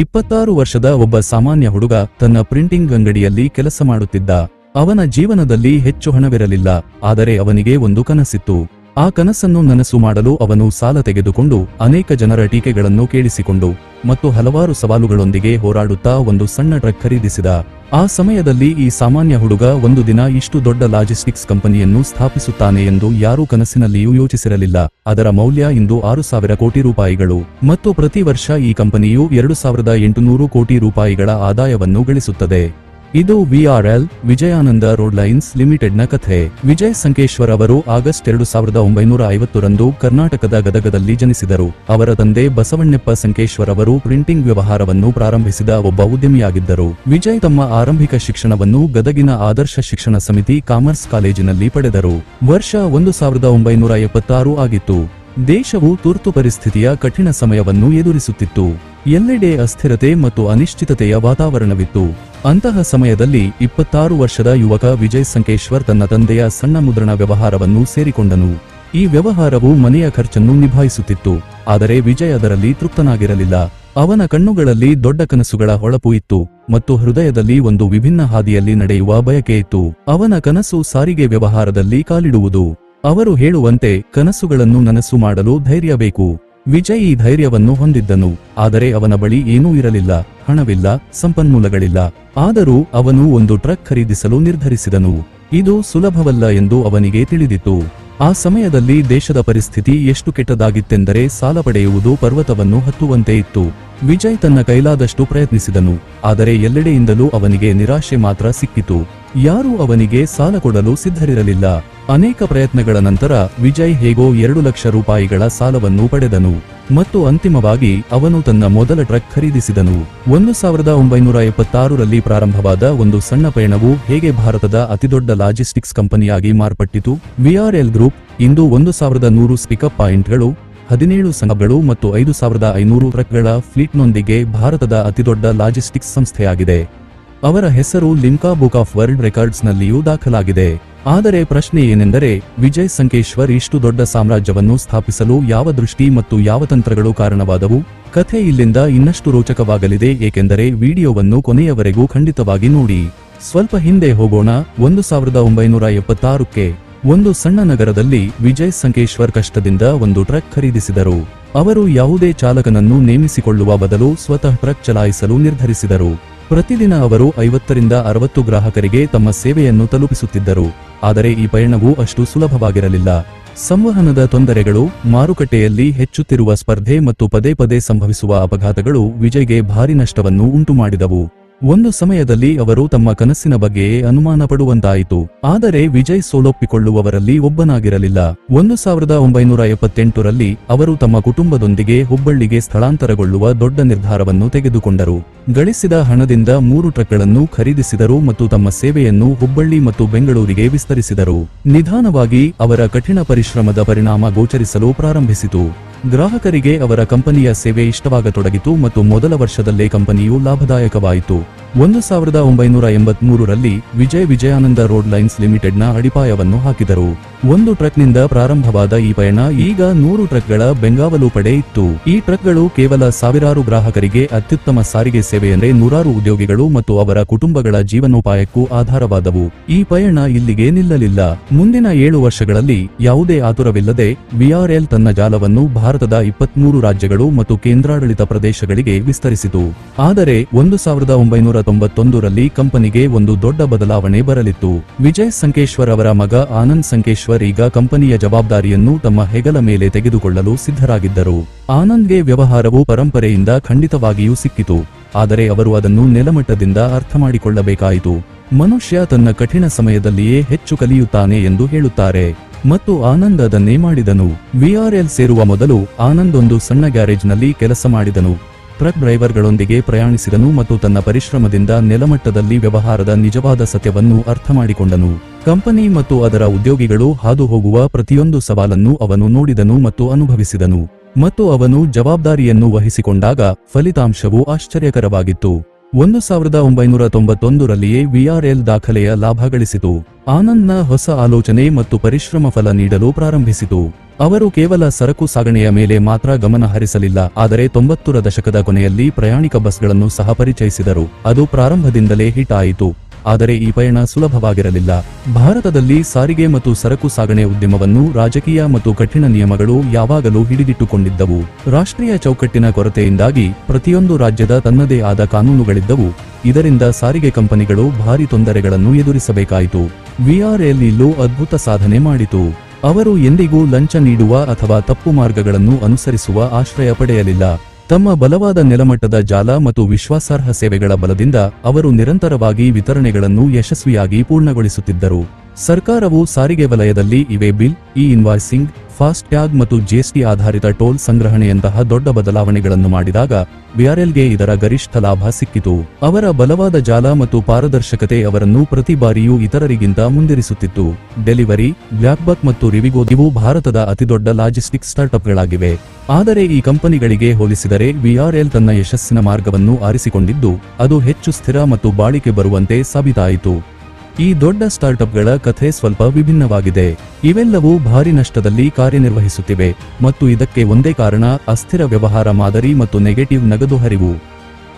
ಇಪ್ಪತ್ತಾರು ವರ್ಷದ ಒಬ್ಬ ಸಾಮಾನ್ಯ ಹುಡುಗ ತನ್ನ ಪ್ರಿಂಟಿಂಗ್ ಅಂಗಡಿಯಲ್ಲಿ ಕೆಲಸ ಮಾಡುತ್ತಿದ್ದ. ಅವನ ಜೀವನದಲ್ಲಿ ಹೆಚ್ಚು ಹಣವಿರಲಿಲ್ಲ, ಆದರೆ ಅವನಿಗೆ ಒಂದು ಕನಸಿತ್ತು. ಆ ಕನಸನ್ನು ನನಸು ಮಾಡಲು ಅವನು ಸಾಲ ತೆಗೆದುಕೊಂಡು ಅನೇಕ ಜನರ ಟೀಕೆಗಳನ್ನು ಕೇಳಿಸಿಕೊಂಡು ಮತ್ತು ಹಲವಾರು ಸವಾಲುಗಳೊಂದಿಗೆ ಹೋರಾಡುತ್ತಾ ಒಂದು ಸಣ್ಣ ಟ್ರಕ್ ಖರೀದಿಸಿದ. ಆ ಸಮಯದಲ್ಲಿ ಈ ಸಾಮಾನ್ಯ ಹುಡುಗ ಒಂದು ದಿನ ಇಷ್ಟು ದೊಡ್ಡ ಲಾಜಿಸ್ಟಿಕ್ಸ್ ಕಂಪನಿಯನ್ನು ಸ್ಥಾಪಿಸುತ್ತಾನೆ ಎಂದು ಯಾರೂ ಕನಸಿನಲ್ಲಿಯೂ ಯೋಚಿಸಿರಲಿಲ್ಲ. ಅದರ ಮೌಲ್ಯ ಇಂದು ಆರು ಸಾವಿರ ಕೋಟಿ ರೂಪಾಯಿಗಳು. ಮತ್ತು ಪ್ರತಿ ವರ್ಷ ಈ ಕಂಪನಿಯು ಎರಡು ಸಾವಿರದ ಎಂಟುನೂರು ಕೋಟಿ ರೂಪಾಯಿಗಳ ಆದಾಯವನ್ನು ಗಳಿಸುತ್ತದೆ. ಇದು ವಿಆರ್ಎಲ್ ವಿಜಯಾನಂದ ರೋಡ್ ಲೈನ್ಸ್ ಲಿಮಿಟೆಡ್ನ ಕಥೆ. ವಿಜಯ್ ಸಂಕೇಶ್ವರ್ ಅವರು ಆಗಸ್ಟ್ ಎರಡು ಸಾವಿರದ ಒಂಬೈನೂರ ಐವತ್ತರಂದು ಕರ್ನಾಟಕದ ಗದಗದಲ್ಲಿ ಜನಿಸಿದರು. ಅವರ ತಂದೆ ಬಸವಣ್ಣಪ್ಪ ಸಂಕೇಶ್ವರ್ ಅವರು ಪ್ರಿಂಟಿಂಗ್ ವ್ಯವಹಾರವನ್ನು ಪ್ರಾರಂಭಿಸಿದ ಒಬ್ಬ ಉದ್ಯಮಿಯಾಗಿದ್ದರು. ವಿಜಯ್ ತಮ್ಮ ಆರಂಭಿಕ ಶಿಕ್ಷಣವನ್ನು ಗದಗಿನ ಆದರ್ಶ ಶಿಕ್ಷಣ ಸಮಿತಿ ಕಾಮರ್ಸ್ ಕಾಲೇಜಿನಲ್ಲಿ ಪಡೆದರು. ವರ್ಷ ಒಂದು ಸಾವಿರದ ಒಂಬೈನೂರ ಎಪ್ಪತ್ತಾರು ಆಗಿತ್ತು. ದೇಶವು ತುರ್ತು ಪರಿಸ್ಥಿತಿಯ ಕಠಿಣ ಸಮಯವನ್ನು ಎದುರಿಸುತ್ತಿತ್ತು. ಎಲ್ಲೆಡೆ ಅಸ್ಥಿರತೆ ಮತ್ತು ಅನಿಶ್ಚಿತತೆಯ ವಾತಾವರಣವಿತ್ತು. ಅಂತಹ ಸಮಯದಲ್ಲಿ ಇಪ್ಪತ್ತಾರು ವರ್ಷದ ಯುವಕ ವಿಜಯ್ ಸಂಕೇಶ್ವರ್ ತನ್ನ ತಂದೆಯ ಸಣ್ಣ ಮುದ್ರಣ ವ್ಯವಹಾರವನ್ನು ಸೇರಿಕೊಂಡನು. ಈ ವ್ಯವಹಾರವು ಮನೆಯ ಖರ್ಚನ್ನು ನಿಭಾಯಿಸುತ್ತಿತ್ತು. ಆದರೆ ವಿಜಯ್ ಅದರಲ್ಲಿ ತೃಪ್ತನಾಗಿರಲಿಲ್ಲ. ಅವನ ಕಣ್ಣುಗಳಲ್ಲಿ ದೊಡ್ಡ ಕನಸುಗಳ ಹೊಳಪು ಇತ್ತು ಮತ್ತು ಹೃದಯದಲ್ಲಿ ಒಂದು ವಿಭಿನ್ನ ಹಾದಿಯಲ್ಲಿ ನಡೆಯುವ ಬಯಕೆ ಅವನ ಕನಸು ಸಾರಿಗೆ ವ್ಯವಹಾರದಲ್ಲಿ ಕಾಲಿಡುವುದು. ಅವರು ಹೇಳುವಂತೆ ಕನಸುಗಳನ್ನು ನನಸು ಮಾಡಲು ಧೈರ್ಯ ಬೇಕು ವಿಜಯ್ ಈ ಧೈರ್ಯವನ್ನು ಹೊಂದಿದ್ದನು, ಆದರೆ ಅವನ ಬಳಿ ಏನೂ ಇರಲಿಲ್ಲ, ಹಣವಿಲ್ಲ, ಸಂಪನ್ಮೂಲಗಳಿಲ್ಲ. ಆದರೂ ಅವನು ಒಂದು ಟ್ರಕ್ ಖರೀದಿಸಲು ನಿರ್ಧರಿಸಿದನು. ಇದು ಸುಲಭವಲ್ಲ ಎಂದು ಅವನಿಗೆ ತಿಳಿದಿತ್ತು. ಆ ಸಮಯದಲ್ಲಿ ದೇಶದ ಪರಿಸ್ಥಿತಿ ಎಷ್ಟು ಕೆಟ್ಟದಾಗಿತ್ತೆಂದರೆ ಸಾಲ ಪಡೆಯುವುದು ಪರ್ವತವನ್ನು ಹತ್ತುವಂತೆ ಇತ್ತು. ವಿಜಯ್ ತನ್ನ ಕೈಲಾದಷ್ಟು ಪ್ರಯತ್ನಿಸಿದನು, ಆದರೆ ಎಲ್ಲೆಡೆಯಿಂದಲೂ ಅವನಿಗೆ ನಿರಾಶೆ ಮಾತ್ರ ಸಿಕ್ಕಿತು. ಯಾರೂ ಅವನಿಗೆ ಸಾಲ ಕೊಡಲು ಸಿದ್ಧರಿರಲಿಲ್ಲ. ಅನೇಕ ಪ್ರಯತ್ನಗಳ ನಂತರ ವಿಜಯ್ ಹೇಗೋ ಎರಡು ಲಕ್ಷ ರೂಪಾಯಿಗಳ ಸಾಲವನ್ನು ಪಡೆದನು ಮತ್ತು ಅಂತಿಮವಾಗಿ ಅವನು ತನ್ನ ಮೊದಲ ಟ್ರಕ್ ಖರೀದಿಸಿದನು. ಒಂದು ಸಾವಿರದ ಒಂಬೈನೂರ ಎಪ್ಪತ್ತಾರರಲ್ಲಿ ಪ್ರಾರಂಭವಾದ ಒಂದು ಸಣ್ಣ ಪಯಣವು ಹೇಗೆ ಭಾರತದ ಅತಿದೊಡ್ಡ ಲಾಜಿಸ್ಟಿಕ್ಸ್ ಕಂಪನಿಯಾಗಿ ಮಾರ್ಪಟ್ಟಿತು? ವಿಆರ್ಎಲ್ ಗ್ರೂಪ್ ಇಂದು ಒಂದು ಸಾವಿರದ ನೂರು ಸ್ಪಿಕಪ್ ಪಾಯಿಂಟ್ಗಳು, ಹದಿನೇಳು ಸಂಘಗಳು ಮತ್ತು ಐದು ಸಾವಿರದ ಐನೂರು ಟ್ರಕ್ಗಳ ಫ್ಲೀಟ್ನೊಂದಿಗೆ ಭಾರತದ ಅತಿದೊಡ್ಡ ಲಾಜಿಸ್ಟಿಕ್ಸ್ ಸಂಸ್ಥೆಯಾಗಿದೆ. ಅವರ ಹೆಸರು ಲಿಮ್ಕಾ ಬುಕ್ ಆಫ್ ವರ್ಲ್ಡ್ ರೆಕಾರ್ಡ್ಸ್ನಲ್ಲಿಯೂ ದಾಖಲಾಗಿದೆ. ಆದರೆ ಪ್ರಶ್ನೆ ಏನೆಂದರೆ, ವಿಜಯ್ ಸಂಕೇಶ್ವರ್ ಇಷ್ಟು ದೊಡ್ಡ ಸಾಮ್ರಾಜ್ಯವನ್ನು ಸ್ಥಾಪಿಸಲು ಯಾವ ದೃಷ್ಟಿ ಮತ್ತು ಯಾವ ತಂತ್ರಗಳು ಕಾರಣವಾದವು? ಕಥೆ ಇಲ್ಲಿಂದ ಇನ್ನಷ್ಟು ರೋಚಕವಾಗಲಿದೆ, ಏಕೆಂದರೆ ವಿಡಿಯೋವನ್ನು ಕೊನೆಯವರೆಗೂ ಖಂಡಿತವಾಗಿ ನೋಡಿ. ಸ್ವಲ್ಪ ಹಿಂದೆ ಹೋಗೋಣ, ಒಂದು ಸಾವಿರದ ಒಂಬೈನೂರ ಎಪ್ಪತ್ತಾರಕ್ಕೆ. ಒಂದು ಸಣ್ಣ ನಗರದಲ್ಲಿ ವಿಜಯ್ ಸಂಕೇಶ್ವರ್ ಕಷ್ಟದಿಂದ ಒಂದು ಟ್ರಕ್ ಖರೀದಿಸಿದರು. ಅವರು ಯಾವುದೇ ಚಾಲಕನನ್ನು ನೇಮಿಸಿಕೊಳ್ಳುವ ಬದಲು ಸ್ವತಃ ಟ್ರಕ್ ಚಲಾಯಿಸಲು ನಿರ್ಧರಿಸಿದರು. ಪ್ರತಿದಿನ ಅವರು ಐವತ್ತರಿಂದ ಅರವತ್ತು ಗ್ರಾಹಕರಿಗೆ ತಮ್ಮ ಸೇವೆಯನ್ನು ತಲುಪಿಸುತ್ತಿದ್ದರು. ಆದರೆ ಈ ಪಯಣವು ಅಷ್ಟು ಸುಲಭವಾಗಿರಲಿಲ್ಲ. ಸಂವಹನದ ತೊಂದರೆಗಳು, ಮಾರುಕಟ್ಟೆಯಲ್ಲಿ ಹೆಚ್ಚುತ್ತಿರುವ ಸ್ಪರ್ಧೆ ಮತ್ತು ಪದೇ ಪದೇ ಸಂಭವಿಸುವ ಅಪಘಾತಗಳು ವಿಜಯ್ಗೆ ಭಾರಿ ನಷ್ಟವನ್ನು ಉಂಟುಮಾಡಿದವು. ಒಂದು ಸಮಯದಲ್ಲಿ ಅವರು ತಮ್ಮ ಕನಸಿನ ಬಗ್ಗೆಯೇ ಅನುಮಾನ ಪಡುವಂತಾಯಿತು ಆದರೆ ವಿಜಯ್ ಸೋಲೊಪ್ಪಿಕೊಳ್ಳುವವರಲ್ಲಿ ಒಬ್ಬನಾಗಿರಲಿಲ್ಲ. ಒಂದು ಸಾವಿರದ ಒಂಬೈನೂರ ಎಪ್ಪತ್ತೆಂಟರಲ್ಲಿ ಅವರು ತಮ್ಮ ಕುಟುಂಬದೊಂದಿಗೆ ಹುಬ್ಬಳ್ಳಿಗೆ ಸ್ಥಳಾಂತರಗೊಳ್ಳುವ ದೊಡ್ಡ ನಿರ್ಧಾರವನ್ನು ತೆಗೆದುಕೊಂಡರು. ಗಳಿಸಿದ ಹಣದಿಂದ ಮೂರು ಟ್ರಕ್ಗಳನ್ನು ಖರೀದಿಸಿದರು ಮತ್ತು ತಮ್ಮ ಸೇವೆಯನ್ನು ಹುಬ್ಬಳ್ಳಿ ಮತ್ತು ಬೆಂಗಳೂರಿಗೆ ವಿಸ್ತರಿಸಿದರು. ನಿಧಾನವಾಗಿ ಅವರ ಕಠಿಣ ಪರಿಶ್ರಮದ ಪರಿಣಾಮ ಗೋಚರಿಸಲು ಪ್ರಾರಂಭಿಸಿತು. ಗ್ರಾಹಕರಿಗೆ ಅವರ ಕಂಪನಿಯ ಸೇವೆ ಇಷ್ಟವಾಗತೊಡಗಿತು ಮತ್ತು ಮೊದಲ ವರ್ಷದಲ್ಲೇ ಕಂಪನಿಯು ಲಾಭದಾಯಕವಾಯಿತು. ಒಂದು ಸಾವಿರದ ಒಂಬೈನೂರ ಎಂಬತ್ಮೂರರಲ್ಲಿ ವಿಜಯ್ ವಿಜಯಾನಂದ ರೋಡ್ ಲೈನ್ಸ್ ಲಿಮಿಟೆಡ್ನ ಅಡಿಪಾಯವನ್ನು ಹಾಕಿದರು. ಒಂದು ಟ್ರಕ್ನಿಂದ ಪ್ರಾರಂಭವಾದ ಈ ಪಯಣ ಈಗ ನೂರು ಟ್ರಕ್ಗಳ ಬೆಂಗಾವಲು ಪಡೆ ಇತ್ತು. ಈ ಟ್ರಕ್ಗಳು ಕೇವಲ ಸಾವಿರಾರು ಗ್ರಾಹಕರಿಗೆ ಅತ್ಯುತ್ತಮ ಸಾರಿಗೆ ಸೇವೆಯಂದ್ರೆ ನೂರಾರು ಉದ್ಯೋಗಿಗಳು ಮತ್ತು ಅವರ ಕುಟುಂಬಗಳ ಜೀವನೋಪಾಯಕ್ಕೂ ಆಧಾರವಾದವು. ಈ ಪಯಣ ಇಲ್ಲಿಗೆ ನಿಲ್ಲಲಿಲ್ಲ. ಮುಂದಿನ ಏಳು ವರ್ಷಗಳಲ್ಲಿ ಯಾವುದೇ ಆತುರವಿಲ್ಲದೆ ವಿಆರ್ಎಲ್ ತನ್ನ ಜಾಲವನ್ನು ಭಾರತದ ಇಪ್ಪತ್ಮೂರು ರಾಜ್ಯಗಳು ಮತ್ತು ಕೇಂದ್ರಾಡಳಿತ ಪ್ರದೇಶಗಳಿಗೆ ವಿಸ್ತರಿಸಿತು. ಆದರೆ ಒಂದು ಸಾವಿರದ ಒಂಬೈನೂರ ತೊಂಬತ್ತೊಂದರಲ್ಲಿ ಕಂಪನಿಗೆ ಒಂದು ದೊಡ್ಡ ಬದಲಾವಣೆ ಬರಲಿತ್ತು. ವಿಜಯ್ ಸಂಕೇಶ್ವರ್ ಅವರ ಮಗ ಆನಂದ್ ಸಂಕೇಶ್ವರ್ ಈಗ ಕಂಪನಿಯ ಜವಾಬ್ದಾರಿಯನ್ನು ತಮ್ಮ ಹೆಗಲ ಮೇಲೆ ತೆಗೆದುಕೊಳ್ಳಲು ಸಿದ್ಧರಾಗಿದ್ದರು. ಆನಂದ್ಗೆ ವ್ಯವಹಾರವು ಪರಂಪರೆಯಿಂದ ಖಂಡಿತವಾಗಿಯೂ ಸಿಕ್ಕಿತು. ಆದರೆ ಅವರು ಅದನ್ನು ನೆಲಮಟ್ಟದಿಂದ ಅರ್ಥ ಮಾಡಿಕೊಳ್ಳಬೇಕಾಯಿತು. ಮನುಷ್ಯ ತನ್ನ ಕಠಿಣ ಸಮಯದಲ್ಲಿಯೇ ಹೆಚ್ಚು ಕಲಿಯುತ್ತಾನೆ ಎಂದು ಹೇಳುತ್ತಾರೆ. ಮತ್ತು ಆನಂದ್ ಅದನ್ನೇ ಮಾಡಿದನು. ವಿಆರ್ಎಲ್ ಸೇರುವ ಮೊದಲು ಆನಂದ್ ಒಂದು ಸಣ್ಣ ಗ್ಯಾರೇಜ್ನಲ್ಲಿ ಕೆಲಸ ಮಾಡಿದನು. ಟ್ರಕ್ ಡ್ರೈವರ್ಗಳೊಂದಿಗೆ ಪ್ರಯಾಣಿಸಿದನು ಮತ್ತು ತನ್ನ ಪರಿಶ್ರಮದಿಂದ ನೆಲಮಟ್ಟದಲ್ಲಿ ವ್ಯವಹಾರದ ನಿಜವಾದ ಸತ್ಯವನ್ನು ಅರ್ಥ ಮಾಡಿಕೊಂಡನು. ಕಂಪನಿ ಮತ್ತು ಅದರ ಉದ್ಯೋಗಿಗಳು ಹಾದು ಹೋಗುವ ಪ್ರತಿಯೊಂದು ಸವಾಲನ್ನು ಅವನು ನೋಡಿದನು ಮತ್ತು ಅನುಭವಿಸಿದನು. ಮತ್ತು ಅವನು ಜವಾಬ್ದಾರಿಯನ್ನು ವಹಿಸಿಕೊಂಡಾಗ ಫಲಿತಾಂಶವು ಆಶ್ಚರ್ಯಕರವಾಗಿತ್ತು. ಒಂದು ಸಾವಿರದ ಒಂಬೈನೂರ ತೊಂಬತ್ತೊಂದರಲ್ಲಿಯೇ ವಿಆರ್ಎಲ್ ದಾಖಲೆಯ ಲಾಭ ಗಳಿಸಿತು. ಆನಂದ್ನ ಹೊಸ ಆಲೋಚನೆ ಮತ್ತು ಪರಿಶ್ರಮ ಫಲ ನೀಡಲು ಪ್ರಾರಂಭಿಸಿತು. ಅವರು ಕೇವಲ ಸರಕು ಸಾಗಣೆಯ ಮೇಲೆ ಮಾತ್ರ ಗಮನ ಹರಿಸಲಿಲ್ಲ. ಆದರೆ ತೊಂಬತ್ತರ ದಶಕದ ಕೊನೆಯಲ್ಲಿ ಪ್ರಯಾಣಿಕ ಬಸ್ಗಳನ್ನು ಸಹ ಪರಿಚಯಿಸಿದರು. ಅದು ಪ್ರಾರಂಭದಿಂದಲೇ ಹಿಟ್ ಆಯಿತು. ಆದರೆ ಈ ಪಯಣ ಸುಲಭವಾಗಿರಲಿಲ್ಲ. ಭಾರತದಲ್ಲಿ ಸಾರಿಗೆ ಮತ್ತು ಸರಕು ಸಾಗಣೆ ಉದ್ಯಮವನ್ನು ರಾಜಕೀಯ ಮತ್ತು ಕಠಿಣ ನಿಯಮಗಳು ಯಾವಾಗಲೂ ಹಿಡಿದಿಟ್ಟುಕೊಂಡಿದ್ದವು. ರಾಷ್ಟ್ರೀಯ ಚೌಕಟ್ಟಿನ ಕೊರತೆಯಿಂದಾಗಿ ಪ್ರತಿಯೊಂದು ರಾಜ್ಯದ ತನ್ನದೇ ಆದ ಕಾನೂನುಗಳಿದ್ದವು. ಇದರಿಂದ ಸಾರಿಗೆ ಕಂಪನಿಗಳು ಭಾರಿ ತೊಂದರೆಗಳನ್ನು ಎದುರಿಸಬೇಕಾಯಿತು. ವಿಆರ್ಎಲ್ ಇಲ್ಲೂ ಅದ್ಭುತ ಸಾಧನೆ ಮಾಡಿತು. ಅವರು ಎಂದಿಗೂ ಲಂಚ ನೀಡುವ ಅಥವಾ ತಪ್ಪು ಮಾರ್ಗಗಳನ್ನು ಅನುಸರಿಸುವ ಆಶ್ರಯ ಪಡೆಯಲಿಲ್ಲ. ತಮ್ಮ ಬಲವಾದ ನೆಲಮಟ್ಟದ ಜಾಲ ಮತ್ತು ವಿಶ್ವಾಸಾರ್ಹ ಸೇವೆಗಳ ಬಲದಿಂದ ಅವರು ನಿರಂತರವಾಗಿ ವಿತರಣೆಗಳನ್ನು ಯಶಸ್ವಿಯಾಗಿ ಪೂರ್ಣಗೊಳಿಸುತ್ತಿದ್ದರು. ಸರ್ಕಾರವು ಸಾರಿಗೆ ವಲಯದಲ್ಲಿ e way bill e invoicing, fast tag ಮತ್ತು ಜಿಎಸ್ಟಿ ಆಧಾರಿತ ಟೋಲ್ ಸಂಗ್ರಹಣೆಯಂತಹ ದೊಡ್ಡ ಬದಲಾವಣೆಗಳನ್ನು ಮಾಡಿದಾಗ ವಿಆರ್ಎಲ್ಗೆ ಇದರ ಗರಿಷ್ಠ ಲಾಭ ಸಿಕ್ಕಿತು. ಅವರ ಬಲವಾದ ಜಾಲ ಮತ್ತು ಪಾರದರ್ಶಕತೆ ಅವರನ್ನು ಪ್ರತಿ ಬಾರಿಯೂ ಇತರರಿಗಿಂತ ಮುಂದಿರಿಸುತ್ತಿತ್ತು. ಡೆಲಿವರಿ ಬ್ಲ್ಯಾಕ್ಬಕ್ ಮತ್ತು ರಿವಿಗೋ ಇವು ಭಾರತದ ಅತಿದೊಡ್ಡ ಲಾಜಿಸ್ಟಿಕ್ ಸ್ಟಾರ್ಟ್ಅಪ್ಗಳಾಗಿವೆ. ಆದರೆ ಈ ಕಂಪನಿಗಳಿಗೆ ಹೋಲಿಸಿದರೆ ವಿಆರ್ಎಲ್ ತನ್ನ ಯಶಸ್ಸಿನ ಮಾರ್ಗವನ್ನು ಆರಿಸಿಕೊಂಡಿದ್ದು, ಅದು ಹೆಚ್ಚು ಸ್ಥಿರ ಮತ್ತು ಬಾಳಿಕೆ ಬರುವಂತೆ ಸಾಬೀತಾಯಿತು. ಈ ದೊಡ್ಡ ಸ್ಟಾರ್ಟ್ಅಪ್ಗಳ ಕಥೆ ಸ್ವಲ್ಪ ವಿಭಿನ್ನವಾಗಿದೆ. ಇವೆಲ್ಲವೂ ಭಾರಿ ನಷ್ಟದಲ್ಲಿ ಕಾರ್ಯನಿರ್ವಹಿಸುತ್ತಿವೆ ಮತ್ತು ಇದಕ್ಕೆ ಒಂದೇ ಕಾರಣ ಅಸ್ಥಿರ ವ್ಯವಹಾರ ಮಾದರಿ ಮತ್ತು ನೆಗೆಟಿವ್ ನಗದು ಹರಿವು.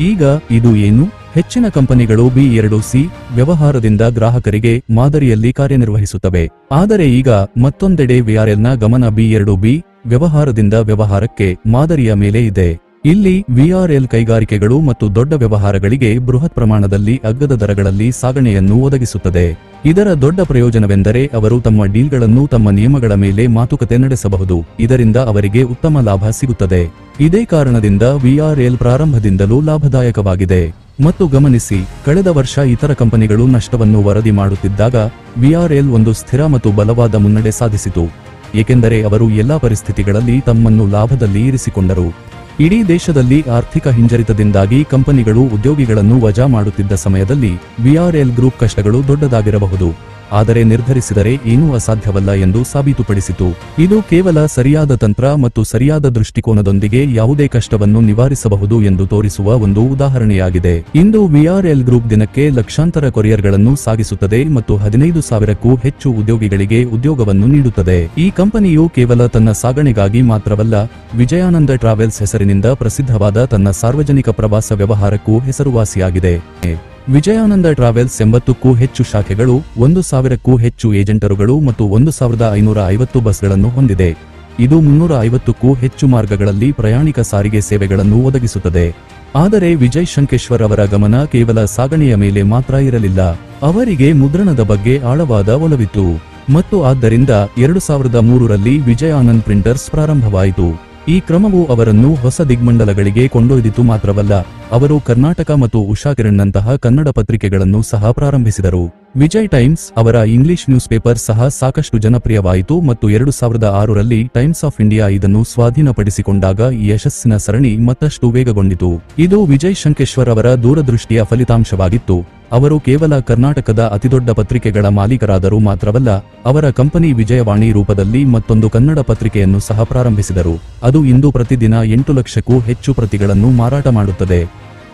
ಈಗ ಇದು ಏನು? ಹೆಚ್ಚಿನ ಕಂಪನಿಗಳು ಬಿ ಎರಡು ಸಿ ವ್ಯವಹಾರದಿಂದ ಗ್ರಾಹಕರಿಗೆ ಮಾದರಿಯಲ್ಲಿ ಕಾರ್ಯನಿರ್ವಹಿಸುತ್ತವೆ. ಆದರೆ ಈಗ ಮತ್ತೊಂದೆಡೆ ವಿಆರ್ಎಲ್ನ ಗಮನ ಬಿ ಎರಡು ಬಿ ವ್ಯವಹಾರದಿಂದ ವ್ಯವಹಾರಕ್ಕೆ ಮಾದರಿಯ ಮೇಲೆ ಇದೆ. ಇಲ್ಲಿ ವಿಆರ್ಎಲ್ ಕೈಗಾರಿಕೆಗಳು ಮತ್ತು ದೊಡ್ಡ ವ್ಯವಹಾರಗಳಿಗೆ ಬೃಹತ್ ಪ್ರಮಾಣದಲ್ಲಿ ಅಗ್ಗದ ದರಗಳಲ್ಲಿ ಸಾಗಣೆಯನ್ನು ಒದಗಿಸುತ್ತದೆ. ಇದರ ದೊಡ್ಡ ಪ್ರಯೋಜನವೆಂದರೆ ಅವರು ತಮ್ಮ ಡೀಲ್ಗಳನ್ನು ತಮ್ಮ ನಿಯಮಗಳ ಮೇಲೆ ಮಾತುಕತೆ ನಡೆಸಬಹುದು. ಇದರಿಂದ ಅವರಿಗೆ ಉತ್ತಮ ಲಾಭ ಸಿಗುತ್ತದೆ. ಇದೇ ಕಾರಣದಿಂದ ವಿಆರ್ಎಲ್ ಪ್ರಾರಂಭದಿಂದಲೂ ಲಾಭದಾಯಕವಾಗಿದೆ. ಮತ್ತು ಗಮನಿಸಿ, ಕಳೆದ ವರ್ಷ ಇತರ ಕಂಪನಿಗಳು ನಷ್ಟವನ್ನು ವರದಿ ಮಾಡುತ್ತಿದ್ದಾಗ ವಿಆರ್ಎಲ್ ಒಂದು ಸ್ಥಿರ ಮತ್ತು ಬಲವಾದ ಮುನ್ನಡೆ ಸಾಧಿಸಿತು. ಏಕೆಂದರೆ ಅವರು ಎಲ್ಲಾ ಪರಿಸ್ಥಿತಿಗಳಲ್ಲಿ ತಮ್ಮನ್ನು ಲಾಭದಲ್ಲಿ ಇರಿಸಿಕೊಂಡರು. ಇಡೀ ದೇಶದಲ್ಲಿ ಆರ್ಥಿಕ ಹಿಂಜರಿತದಿಂದಾಗಿ ಕಂಪನಿಗಳು ಉದ್ಯೋಗಿಗಳನ್ನು ವಜಾ ಮಾಡುತ್ತಿದ್ದ ಸಮಯದಲ್ಲಿ ವಿಆರ್ಎಲ್ ಗ್ರೂಪ್ ಕಷ್ಟಗಳು ದೊಡ್ಡದಾಗಿರಬಹುದು. ಆದರೆ ನಿರ್ಧರಿಸಿದರೆ ಏನೂ ಅಸಾಧ್ಯವಲ್ಲ ಎಂದು ಸಾಬೀತುಪಡಿಸಿತು. ಇದು ಕೇವಲ ಸರಿಯಾದ ತಂತ್ರ ಮತ್ತು ಸರಿಯಾದ ದೃಷ್ಟಿಕೋನದೊಂದಿಗೆ ಯಾವುದೇ ಕಷ್ಟವನ್ನು ನಿವಾರಿಸಬಹುದು ಎಂದು ತೋರಿಸುವ ಒಂದು ಉದಾಹರಣೆಯಾಗಿದೆ. ಇಂದು ವಿಆರ್ಎಲ್ ಗ್ರೂಪ್ ದಿನಕ್ಕೆ ಲಕ್ಷಾಂತರ ಕೊರಿಯರ್ಗಳನ್ನು ಸಾಗಿಸುತ್ತದೆ ಮತ್ತು ಹದಿನೈದು ಸಾವಿರಕ್ಕೂ ಹೆಚ್ಚು ಉದ್ಯೋಗಿಗಳಿಗೆ ಉದ್ಯೋಗವನ್ನು ನೀಡುತ್ತದೆ. ಈ ಕಂಪನಿಯು ಕೇವಲ ತನ್ನ ಸಾಗಣೆಗಾಗಿ ಮಾತ್ರವಲ್ಲ, ವಿಜಯಾನಂದ ಟ್ರಾವೆಲ್ಸ್ ಹೆಸರಿನಿಂದ ಪ್ರಸಿದ್ಧವಾದ ತನ್ನ ಸಾರ್ವಜನಿಕ ಪ್ರವಾಸ ವ್ಯವಹಾರಕ್ಕೂ ಹೆಸರುವಾಸಿಯಾಗಿದೆ. ವಿಜಯಾನಂದ ಟ್ರಾವೆಲ್ಸ್ ಎಂಬತ್ತಕ್ಕೂ ಹೆಚ್ಚು ಶಾಖೆಗಳು, ಒಂದು ಸಾವಿರಕ್ಕೂ ಹೆಚ್ಚು ಏಜೆಂಟರುಗಳು ಮತ್ತು ಒಂದು ಸಾವಿರದ ಐನೂರ ಐವತ್ತು ಬಸ್ಗಳನ್ನು ಹೊಂದಿದೆ. ಇದು ಮುನ್ನೂರ ಐವತ್ತಕ್ಕೂ ಹೆಚ್ಚು ಮಾರ್ಗಗಳಲ್ಲಿ ಪ್ರಯಾಣಿಕ ಸಾರಿಗೆ ಸೇವೆಗಳನ್ನು ಒದಗಿಸುತ್ತದೆ. ಆದರೆ ವಿಜಯ್ ಶಂಕೇಶ್ವರ್ ಅವರ ಗಮನ ಕೇವಲ ಸಾಗಣೆಯ ಮೇಲೆ ಮಾತ್ರ ಇರಲಿಲ್ಲ. ಅವರಿಗೆ ಮುದ್ರಣದ ಬಗ್ಗೆ ಆಳವಾದ ಒಲವಿತ್ತು. ಮತ್ತು ಆದ್ದರಿಂದ ಎರಡು ಸಾವಿರದ ಮೂರರಲ್ಲಿ ವಿಜಯಾನಂದ್ ಪ್ರಿಂಟರ್ಸ್ ಪ್ರಾರಂಭವಾಯಿತು. ಈ ಕ್ರಮವು ಅವರನ್ನು ಹೊಸ ದಿಗ್ಮಂಡಲಗಳಿಗೆ ಕೊಂಡೊಯ್ದಿತು ಮಾತ್ರವಲ್ಲ, ಅವರು ಕರ್ನಾಟಕ ಮತ್ತು ಉಷಾ ಕಿರಣ್ನಂತಹ ಕನ್ನಡ ಪತ್ರಿಕೆಗಳನ್ನು ಸಹ ಪ್ರಾರಂಭಿಸಿದರು. ವಿಜಯ್ ಟೈಮ್ಸ್ ಅವರ ಇಂಗ್ಲಿಷ್ ನ್ಯೂಸ್ ಪೇಪರ್ ಸಹ ಸಾಕಷ್ಟು ಜನಪ್ರಿಯವಾಯಿತು ಮತ್ತು ಎರಡು ಸಾವಿರದ ಆರರಲ್ಲಿ ಟೈಮ್ಸ್ ಆಫ್ ಇಂಡಿಯಾ ಇದನ್ನು ಸ್ವಾಧೀನಪಡಿಸಿಕೊಂಡಾಗ ಈ ಯಶಸ್ಸಿನ ಸರಣಿ ಮತ್ತಷ್ಟು ವೇಗಗೊಂಡಿತು. ಇದು ವಿಜಯ್ ಶಂಕೇಶ್ವರ್ ಅವರ ದೂರದೃಷ್ಟಿಯ ಫಲಿತಾಂಶವಾಗಿತ್ತು. ಅವರು ಕೇವಲ ಕರ್ನಾಟಕದ ಅತಿದೊಡ್ಡ ಪತ್ರಿಕೆಗಳ ಮಾಲೀಕರಾದರೂ ಮಾತ್ರವಲ್ಲ, ಅವರ ಕಂಪನಿ ವಿಜಯವಾಣಿ ರೂಪದಲ್ಲಿ ಮತ್ತೊಂದು ಕನ್ನಡ ಪತ್ರಿಕೆಯನ್ನು ಸಹ ಪ್ರಾರಂಭಿಸಿದರು. ಅದು ಇಂದು ಪ್ರತಿದಿನ ಎಂಟು ಲಕ್ಷಕ್ಕೂ ಹೆಚ್ಚು ಪ್ರತಿಗಳನ್ನು ಮಾರಾಟ ಮಾಡುತ್ತದೆ.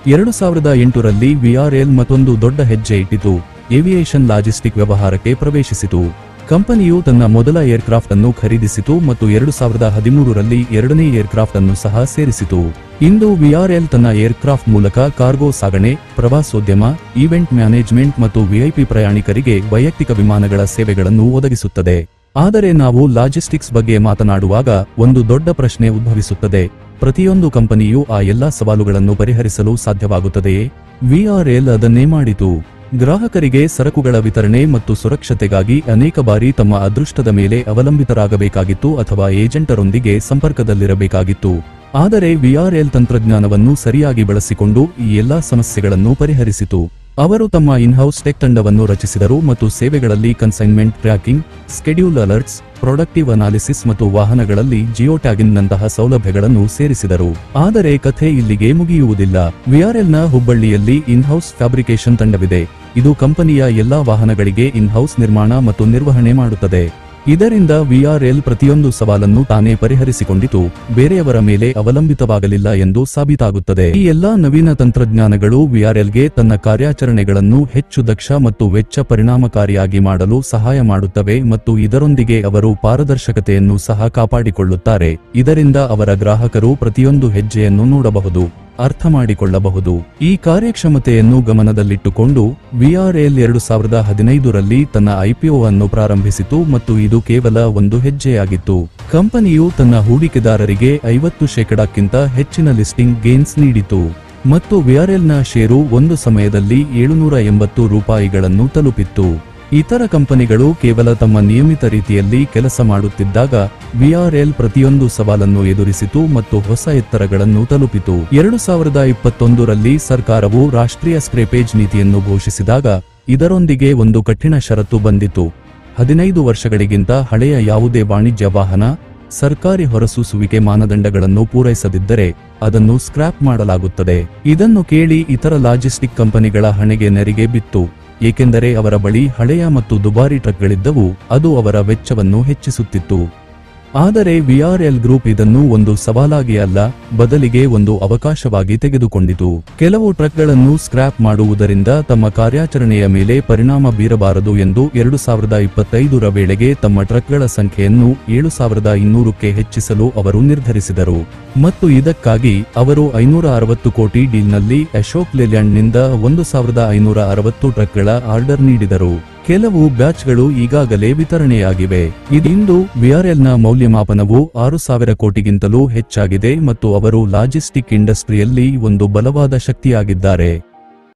ಎರಡು ಸಾವಿರದ ಎಂಟರಲ್ಲಿ ವಿಆರ್ಎಲ್ ಮತ್ತೊಂದು ದೊಡ್ಡ ಹೆಜ್ಜೆ ಇಟ್ಟಿತು. ಏವಿಯೇಷನ್ ಲಾಜಿಸ್ಟಿಕ್ ವ್ಯವಹಾರಕ್ಕೆ ಪ್ರವೇಶಿಸಿತು. ಕಂಪನಿಯು ತನ್ನ ಮೊದಲ ಏರ್ಕ್ರಾಫ್ಟ್ ಅನ್ನು ಖರೀದಿಸಿತು ಮತ್ತು ಎರಡು ಸಾವಿರದ ಹದಿಮೂರರಲ್ಲಿ ಎರಡನೇ ಏರ್ಕ್ರಾಫ್ಟ್ ಅನ್ನು ಸಹ ಸೇರಿಸಿತು. ಇಂದು ವಿಆರ್ಎಲ್ ತನ್ನ ಏರ್ಕ್ರಾಫ್ಟ್ ಮೂಲಕ ಕಾರ್ಗೋ ಸಾಗಣೆ, ಪ್ರವಾಸೋದ್ಯಮ, ಈವೆಂಟ್ ಮ್ಯಾನೇಜ್ಮೆಂಟ್ ಮತ್ತು ವಿಐಪಿ ಪ್ರಯಾಣಿಕರಿಗೆ ವೈಯಕ್ತಿಕ ವಿಮಾನಗಳ ಸೇವೆಗಳನ್ನು ಒದಗಿಸುತ್ತದೆ. ಆದರೆ ನಾವು ಲಾಜಿಸ್ಟಿಕ್ಸ್ ಬಗ್ಗೆ ಮಾತನಾಡುವಾಗ ಒಂದು ದೊಡ್ಡ ಪ್ರಶ್ನೆ ಉದ್ಭವಿಸುತ್ತದೆ. ಪ್ರತಿಯೊಂದು ಕಂಪನಿಯು ಆ ಎಲ್ಲಾ ಸವಾಲುಗಳನ್ನು ಪರಿಹರಿಸಲು ಸಾಧ್ಯವಾಗುತ್ತದೆಯೇ? ವಿಆರ್ಎಲ್ ಅದನ್ನೇ ಮಾಡಿತು. ಗ್ರಾಹಕರಿಗೆ ಸರಕುಗಳ ವಿತರಣೆ ಮತ್ತು ಸುರಕ್ಷತೆಗಾಗಿ ಅನೇಕ ಬಾರಿ ತಮ್ಮ ಅದೃಷ್ಟದ ಮೇಲೆ ಅವಲಂಬಿತರಾಗಬೇಕಾಗಿತ್ತು ಅಥವಾ ಏಜೆಂಟರೊಂದಿಗೆ ಸಂಪರ್ಕದಲ್ಲಿರಬೇಕಾಗಿತ್ತು. ಆದರೆ ವಿಆರ್ಎಲ್ ತಂತ್ರಜ್ಞಾನವನ್ನು ಸರಿಯಾಗಿ ಬಳಸಿಕೊಂಡು ಈ ಎಲ್ಲಾ ಸಮಸ್ಯೆಗಳನ್ನು ಪರಿಹರಿಸಿತು. ಅವರು ತಮ್ಮ ಇನ್ಹೌಸ್ ಟೆಕ್ ತಂಡವನ್ನು ರಚಿಸಿದರು ಮತ್ತು ಸೇವೆಗಳಲ್ಲಿ consignment tracking, schedule alerts, productive analysis ಮತ್ತು ವಾಹನಗಳಲ್ಲಿ ಜಿಯೋ ಟ್ಯಾಗಿಂಗ್ನಂತಹ ಸೌಲಭ್ಯಗಳನ್ನು ಸೇರಿಸಿದರು. ಆದರೆ ಕಥೆ ಇಲ್ಲಿಗೆ ಮುಗಿಯುವುದಿಲ್ಲ. ವಿಆರ್ಎಲ್ನ ಹುಬ್ಬಳ್ಳಿಯಲ್ಲಿ ಇನ್ಹೌಸ್ ಫ್ಯಾಬ್ರಿಕೇಶನ್ ತಂಡವಿದೆ. ಇದು ಕಂಪನಿಯ ಎಲ್ಲಾ ವಾಹನಗಳಿಗೆ ಇನ್ಹೌಸ್ ನಿರ್ಮಾಣ ಮತ್ತು ನಿರ್ವಹಣೆ ಮಾಡುತ್ತದೆ. ಇದರಿಂದ ವಿಆರ್ಎಲ್ ಪ್ರತಿಯೊಂದು ಸವಾಲನ್ನು ತಾನೇ ಪರಿಹರಿಸಿಕೊಂಡಿತು. ಬೇರೆಯವರ ಮೇಲೆ ಅವಲಂಬಿತವಾಗಲಿಲ್ಲ ಎಂದು ಸಾಬೀತಾಗುತ್ತದೆ. ಈ ಎಲ್ಲಾ ನವೀನ ತಂತ್ರಜ್ಞಾನಗಳು ವಿಆರ್ಎಲ್ಗೆ ತನ್ನ ಕಾರ್ಯಾಚರಣೆಗಳನ್ನು ಹೆಚ್ಚು ದಕ್ಷ ಮತ್ತು ವೆಚ್ಚ ಪರಿಣಾಮಕಾರಿಯಾಗಿ ಮಾಡಲು ಸಹಾಯ ಮಾಡುತ್ತವೆ ಮತ್ತು ಇದರೊಂದಿಗೆ ಅವರು ಪಾರದರ್ಶಕತೆಯನ್ನು ಸಹ ಕಾಪಾಡಿಕೊಳ್ಳುತ್ತಾರೆ. ಇದರಿಂದ ಅವರ ಗ್ರಾಹಕರು ಪ್ರತಿಯೊಂದು ಹೆಜ್ಜೆಯನ್ನು ನೋಡಬಹುದು. ಅರ್ಥ ಮಾಡಿಕೊಳ್ಳಬಹುದು ಈ ಕಾರ್ಯಕ್ಷಮತೆಯನ್ನು ಗಮನದಲ್ಲಿಟ್ಟುಕೊಂಡು ವಿಆರ್ಎಲ್ ಎರಡು ಸಾವಿರದ ಹದಿನೈದರಲ್ಲಿ ತನ್ನ ಐಪಿಒ ಅನ್ನು ಪ್ರಾರಂಭಿಸಿತು ಮತ್ತು ಇದು ಕೇವಲ ಒಂದು ಹೆಜ್ಜೆಯಾಗಿತ್ತು. ಕಂಪನಿಯು ತನ್ನ ಹೂಡಿಕೆದಾರರಿಗೆ ಐವತ್ತು ಶೇಕಡಕ್ಕಿಂತ ಹೆಚ್ಚಿನ ಲಿಸ್ಟಿಂಗ್ ಗೇನ್ಸ್ ನೀಡಿತು. ಮತ್ತು ವಿಆರ್ಎಲ್ನ ಷೇರು ಒಂದು ಸಮಯದಲ್ಲಿ ಏಳುನೂರ ಎಂಬತ್ತು ರೂಪಾಯಿಗಳನ್ನು ತಲುಪಿತ್ತು. ಇತರ ಕಂಪನಿಗಳು ಕೇವಲ ತಮ್ಮ ನಿಯಮಿತ ರೀತಿಯಲ್ಲಿ ಕೆಲಸ ಮಾಡುತ್ತಿದ್ದಾಗ ವಿಆರ್ಎಲ್ ಪ್ರತಿಯೊಂದು ಸವಾಲನ್ನು ಎದುರಿಸಿತು ಮತ್ತು ಹೊಸ ಎತ್ತರಗಳನ್ನು ತಲುಪಿತು. ಎರಡು ಸಾವಿರದ ಇಪ್ಪತ್ತೊಂದರಲ್ಲಿ ಸರ್ಕಾರವು ರಾಷ್ಟ್ರೀಯ ಸ್ಕ್ರೇಪೇಜ್ ನೀತಿಯನ್ನು ಘೋಷಿಸಿದಾಗ ಇದರೊಂದಿಗೆ ಒಂದು ಕಠಿಣ ಷರತ್ತು ಬಂದಿತು. ಹದಿನೈದು ವರ್ಷಗಳಿಗಿಂತ ಹಳೆಯ ಯಾವುದೇ ವಾಣಿಜ್ಯ ವಾಹನ, ಸರ್ಕಾರಿ ಹೊರಸೂಸುವಿಕೆ ಮಾನದಂಡಗಳನ್ನು ಪೂರೈಸದಿದ್ದರೆ ಅದನ್ನು ಸ್ಕ್ರಾಪ್ ಮಾಡಲಾಗುತ್ತದೆ. ಇದನ್ನು ಕೇಳಿ ಇತರ ಲಾಜಿಸ್ಟಿಕ್ ಕಂಪನಿಗಳ ಹಣೆಗೆ ನೆರಿಗೆ ಬಿತ್ತು. ಏಕೆಂದರೆ ಅವರ ಬಳಿ ಹಳೆಯ ಮತ್ತು ದುಬಾರಿ ಟ್ರಕ್ಗಳಿದ್ದವು ಅದು ಅವರ ವೆಚ್ಚವನ್ನು ಹೆಚ್ಚಿಸುತ್ತಿತ್ತು. ಆದರೆ ವಿಆರ್ಎಲ್ ಗ್ರೂಪ್ ಇದನ್ನು ಒಂದು ಸವಾಲಾಗಿ ಅಲ್ಲ, ಬದಲಿಗೆ ಒಂದು ಅವಕಾಶವಾಗಿ ತೆಗೆದುಕೊಂಡಿತು. ಕೆಲವು ಟ್ರಕ್ಗಳನ್ನು ಸ್ಕ್ರಾಪ್ ಮಾಡುವುದರಿಂದ ತಮ್ಮ ಕಾರ್ಯಾಚರಣೆಯ ಮೇಲೆ ಪರಿಣಾಮ ಬೀರಬಾರದು ಎಂದು ಎರಡು ಸಾವಿರದ ಇಪ್ಪತ್ತೈದರ ವೇಳೆಗೆ ತಮ್ಮ ಟ್ರಕ್ಗಳ ಸಂಖ್ಯೆಯನ್ನು ಏಳು ಸಾವಿರದ ಇನ್ನೂರಕ್ಕೆ ಹೆಚ್ಚಿಸಲು ಅವರು ನಿರ್ಧರಿಸಿದರು. ಮತ್ತು ಇದಕ್ಕಾಗಿ ಅವರು ಐನೂರ ಅರವತ್ತು ಕೋಟಿ ಡೀಲ್ನಲ್ಲಿ ಅಶೋಕ್ ಲೇಲ್ಯಾಂಡ್ನಿಂದ ಒಂದು ಸಾವಿರದ ಐನೂರ ಅರವತ್ತು ಟ್ರಕ್ಗಳ ಆರ್ಡರ್ ನೀಡಿದರು. ಕೆಲವು ಬ್ಯಾಚ್ಗಳು ಈಗಾಗಲೇ ವಿತರಣೆಯಾಗಿವೆ. ಇದಿಂದು ವಿಆರ್ಎಲ್ನ ಮೌಲ್ಯಮಾಪನವು ಆರು ಸಾವಿರ ಕೋಟಿಗಿಂತಲೂ ಹೆಚ್ಚಾಗಿದೆ ಮತ್ತು ಅವರು ಲಾಜಿಸ್ಟಿಕ್ ಇಂಡಸ್ಟ್ರಿಯಲ್ಲಿ ಒಂದು ಬಲವಾದ ಶಕ್ತಿಯಾಗಿದ್ದಾರೆ.